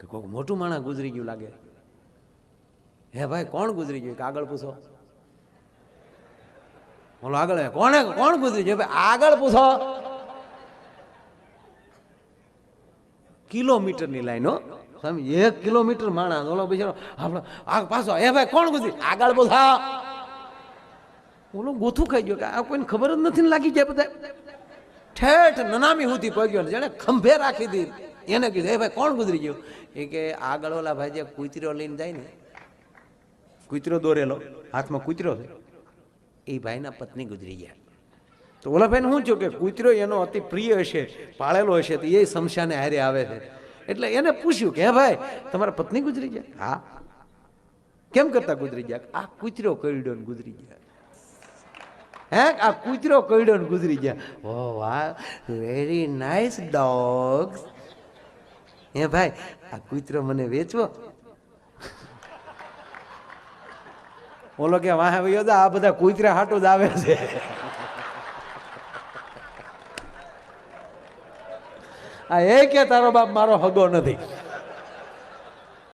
કે કોઈક મોટું માણસ ગુજરી ગયું લાગે. હે ભાઈ, કોણ ગુજરી ગયું? કે આગળ પૂછો. બોલો, આગળ કોને કોણે ગુજરી ગયું? ભાઈ, આગળ પૂછો. કિલોમીટરની લાઈનો સ્વામી, એક કિલોમીટર માણસ. ઓલો બિચારો, આપણો, આ પાછો, હે ભાઈ, કોણ ગુજરી? આગળ પૂછા. ઓલો ગોથું ખાઈ ગયો. કે આ કોઈને ખબર જ નથી લાગી જાય બધા ઠેઠ નનામી હુતી પગ્યો ને જેને ખંભે રાખી દીધી. એને કીધું એ ભાઈ કોણ ગુજરી ગયું? એ કે આગળ ઓલા ભાઈ જે કૂતરો લઈને જાય ને કૂતરો દોરેલો હાથમાં કૂતરો છે. એ ભાઈના પત્ની ગુજરી ગયા. તો ઓલા ભાઈને શું થયું કે કૂતરો એનો અતિ પ્રિય હશે પાળેલો હશે તો એ શમશાને હારે આવે છે. એટલે એને પૂછ્યું કે હે ભાઈ તમારા પત્ની ગુજરી ગયા? હા. કેમ કરતા ગુજરી ગયા? આ કૂતરો કરડ્યો ને ગુજરી ગયા. હે? આ કૂતરો કરડ્યો ને ગુજરી ગયા? ઓ વાહ વેરી નાઇસ ડોગ્સ હે ભાઈ, આ કૂતરો મને વેચવો. ઓલો કે વાહ ભાઈ આ બધા કૂતરા હાટું જ આવે છે. આ એ કે તારો બાપ મારો હગો નથી.